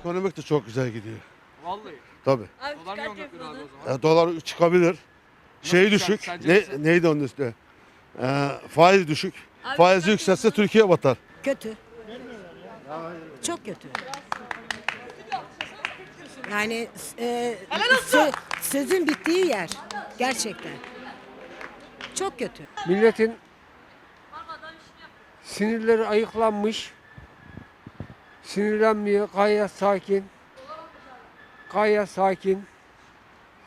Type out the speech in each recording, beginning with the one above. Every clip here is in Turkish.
Ekonomik de çok güzel gidiyor. Vallahi. Tabii. Dolar niye 14 lira abi o zaman? E, dolar çıkabilir. Şey çıkar? düşük. Sence Ne, nasıl? neydi onun üstü? E, faiz düşük. Abi Faiz çıkar yükselse Türkiye batar. Kötü. Çok kötü. Yani e, sö- sözün bittiği yer. Gerçekten. Çok kötü. Milletin sinirleri ayıklanmış. Sinirlenmiyor. Gayet sakin. Gayet sakin.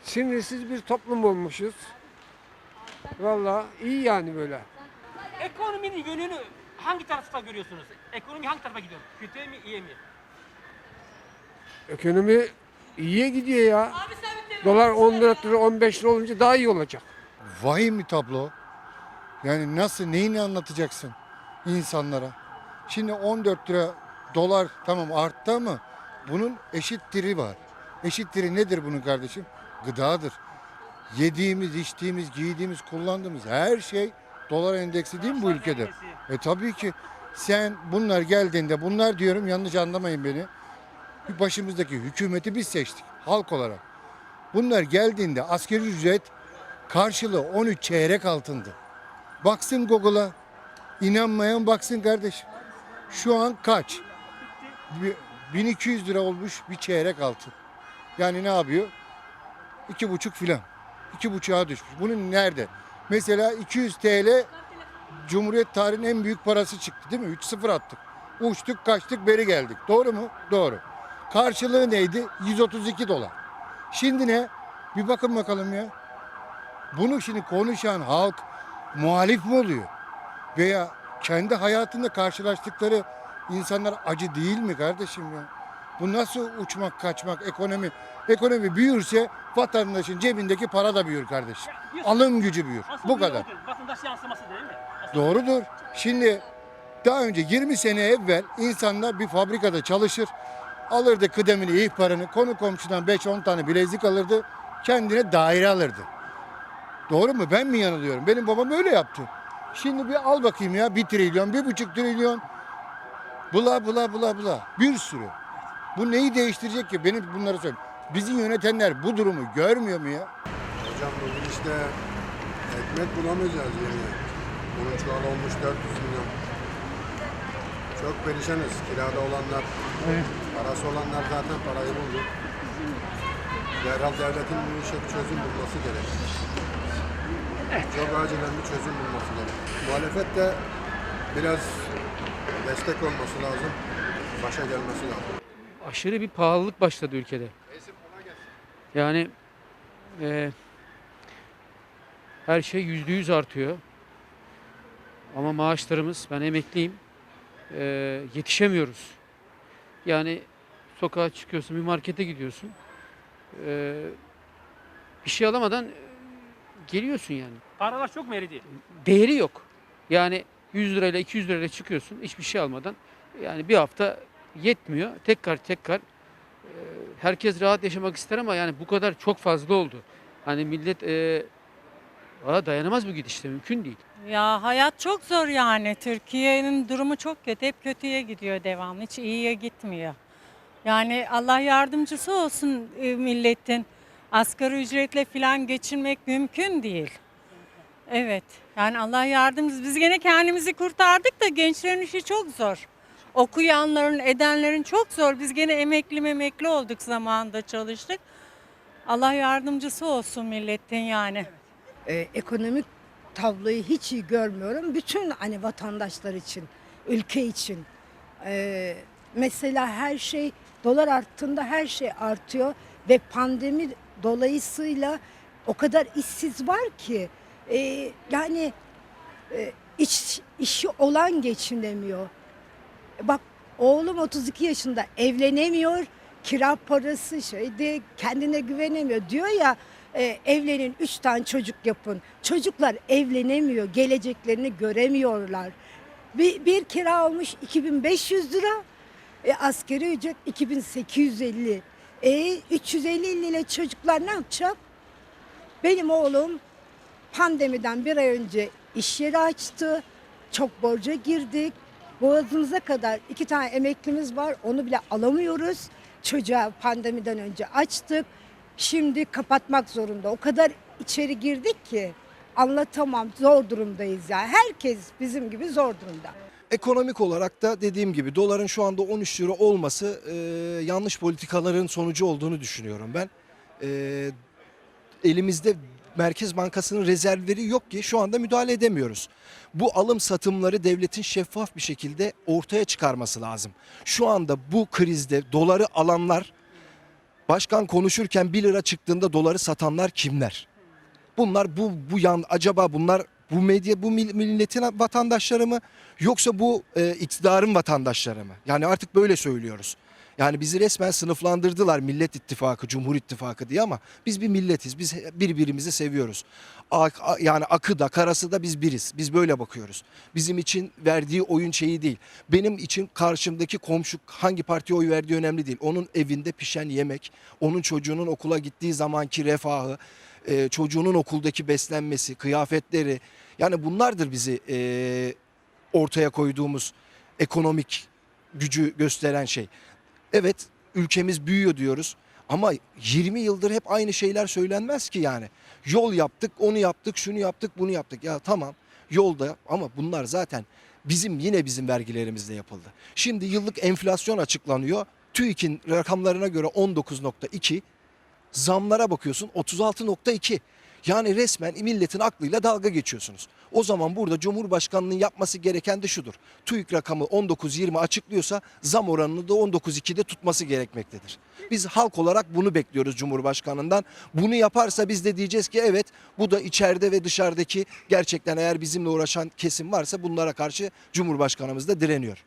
Sinirsiz bir toplum olmuşuz. Vallahi iyi yani böyle. Ekonominin yönünü hangi tarafta görüyorsunuz? Ekonomi hangi tarafa gidiyor? Kötüye mi, iyiye mi? Ekonomi iyiye gidiyor ya. Dolar 14 lira 15 lira olunca daha iyi olacak. Vahim bir tablo. Yani nasıl neyini anlatacaksın insanlara? Şimdi 14 lira dolar tamam arttı ama bunun eşittiri var. Eşittiri nedir bunun kardeşim? Gıdadır. Yediğimiz, içtiğimiz, giydiğimiz, kullandığımız her şey dolar endeksi değil mi bu ülkede? E tabii ki sen bunlar geldiğinde bunlar diyorum yanlış anlamayın beni. Başımızdaki hükümeti biz seçtik halk olarak. Bunlar geldiğinde asgari ücret karşılığı 13 çeyrek altındı. Baksın Google'a. İnanmayan baksın kardeşim. Şu an kaç? Bir- 1200 lira olmuş bir çeyrek altın. Yani ne yapıyor? İki buçuk filan. İki buçuğa düşmüş. Bunun nerede? Mesela 200 TL Cumhuriyet tarihinin en büyük parası çıktı değil mi? 3-0 attık. Uçtuk kaçtık beri geldik. Doğru mu? Doğru. Karşılığı neydi? 132 dolar. Şimdi ne? Bir bakın bakalım ya. Bunu şimdi konuşan halk muhalif mi oluyor? Veya kendi hayatında karşılaştıkları insanlar acı değil mi kardeşim ya? Bu nasıl uçmak kaçmak ekonomi? Ekonomi büyürse vatandaşın cebindeki para da büyür kardeşim. Alım gücü büyür. Bu kadar. Vatandaş yansıması değil mi? Doğrudur. Şimdi daha önce 20 sene evvel insanlar bir fabrikada çalışır. Alırdı kıdemini, ihbarını, konu komşudan 5-10 tane bilezik alırdı. Kendine daire alırdı. Doğru mu? Ben mi yanılıyorum? Benim babam öyle yaptı. Şimdi bir al bakayım ya bir trilyon, bir buçuk trilyon. Bula bula bula bula. Bir sürü. Bu neyi değiştirecek ki? Benim bunları söyle. Bizi yönetenler bu durumu görmüyor mu ya? Hocam bugün işte ekmek bulamayacağız yeni. Bunun çuvalı olmuş 400 milyon. Çok perişanız. Kirada olanlar, parası olanlar zaten parayı buldu. Derhal devletin bu işe bir çözüm bulması gerek. Çok acilen bir çözüm bulması gerek. Muhalefet de biraz destek olması lazım. Başa gelmesi lazım. Aşırı bir pahalılık başladı ülkede. Yani e, her şey yüzde yüz artıyor. Ama maaşlarımız, ben emekliyim, e, yetişemiyoruz. Yani sokağa çıkıyorsun, bir markete gidiyorsun. e, bir şey alamadan e, geliyorsun yani. Paralar çok mu eridi? değeri yok. Yani 100 lirayla 200 lirayla çıkıyorsun hiçbir şey almadan. Yani bir hafta yetmiyor. Tekrar tekrar e, herkes rahat yaşamak ister ama yani bu kadar çok fazla oldu. Hani millet e, valla dayanamaz bu gidişte mümkün değil. Ya hayat çok zor yani. Türkiye'nin durumu çok kötü. Hep kötüye gidiyor devamlı. Hiç iyiye gitmiyor. Yani Allah yardımcısı olsun e, milletin. Asgari ücretle falan geçinmek mümkün değil. Evet. Yani Allah yardımcısı. Biz gene kendimizi kurtardık da gençlerin işi çok zor. Okuyanların, edenlerin çok zor. Biz gene emekli memekli olduk zamanında çalıştık. Allah yardımcısı olsun milletin yani. Ee, ekonomik tabloyu hiç iyi görmüyorum. Bütün hani vatandaşlar için, ülke için. Ee, mesela her şey dolar arttığında her şey artıyor ve pandemi dolayısıyla o kadar işsiz var ki e, yani e, iş, işi olan geçinemiyor. Bak oğlum 32 yaşında evlenemiyor. Kira parası şeyde kendine güvenemiyor. Diyor ya e, evlenin 3 tane çocuk yapın. Çocuklar evlenemiyor. Geleceklerini göremiyorlar. Bir, bir kira olmuş 2500 lira. E, askeri ücret 2850. E, 350 ile çocuklar ne yapacak? Benim oğlum pandemiden bir ay önce iş yeri açtı. Çok borca girdik. Boğazımıza kadar iki tane emeklimiz var. Onu bile alamıyoruz. çocuğa pandemiden önce açtık. Şimdi kapatmak zorunda. O kadar içeri girdik ki anlatamam. Zor durumdayız ya. Herkes bizim gibi zor durumda. Ekonomik olarak da dediğim gibi doların şu anda 13 lira olması e, yanlış politikaların sonucu olduğunu düşünüyorum ben. E, elimizde Merkez Bankası'nın rezervleri yok ki şu anda müdahale edemiyoruz. Bu alım satımları devletin şeffaf bir şekilde ortaya çıkarması lazım. Şu anda bu krizde doları alanlar başkan konuşurken 1 lira çıktığında doları satanlar kimler? Bunlar bu bu yan acaba bunlar bu medya bu mil- milletin vatandaşları mı yoksa bu e, iktidarın vatandaşları mı? Yani artık böyle söylüyoruz. Yani bizi resmen sınıflandırdılar Millet İttifakı, Cumhur İttifakı diye ama biz bir milletiz. Biz birbirimizi seviyoruz. Yani akı da karası da biz biriz. Biz böyle bakıyoruz. Bizim için verdiği oyun şeyi değil. Benim için karşımdaki komşu hangi partiye oy verdiği önemli değil. Onun evinde pişen yemek, onun çocuğunun okula gittiği zamanki refahı, e, çocuğunun okuldaki beslenmesi, kıyafetleri. Yani bunlardır bizi e, ortaya koyduğumuz ekonomik gücü gösteren şey. Evet ülkemiz büyüyor diyoruz ama 20 yıldır hep aynı şeyler söylenmez ki yani. Yol yaptık, onu yaptık, şunu yaptık, bunu yaptık. Ya tamam yolda ama bunlar zaten bizim yine bizim vergilerimizle yapıldı. Şimdi yıllık enflasyon açıklanıyor. TÜİK'in rakamlarına göre 19.2, zamlara bakıyorsun 36.2. Yani resmen milletin aklıyla dalga geçiyorsunuz. O zaman burada Cumhurbaşkanı'nın yapması gereken de şudur. TÜİK rakamı 19.20 açıklıyorsa zam oranını da 19.2'de tutması gerekmektedir. Biz halk olarak bunu bekliyoruz Cumhurbaşkanı'ndan. Bunu yaparsa biz de diyeceğiz ki evet bu da içeride ve dışarıdaki gerçekten eğer bizimle uğraşan kesim varsa bunlara karşı Cumhurbaşkanımız da direniyor.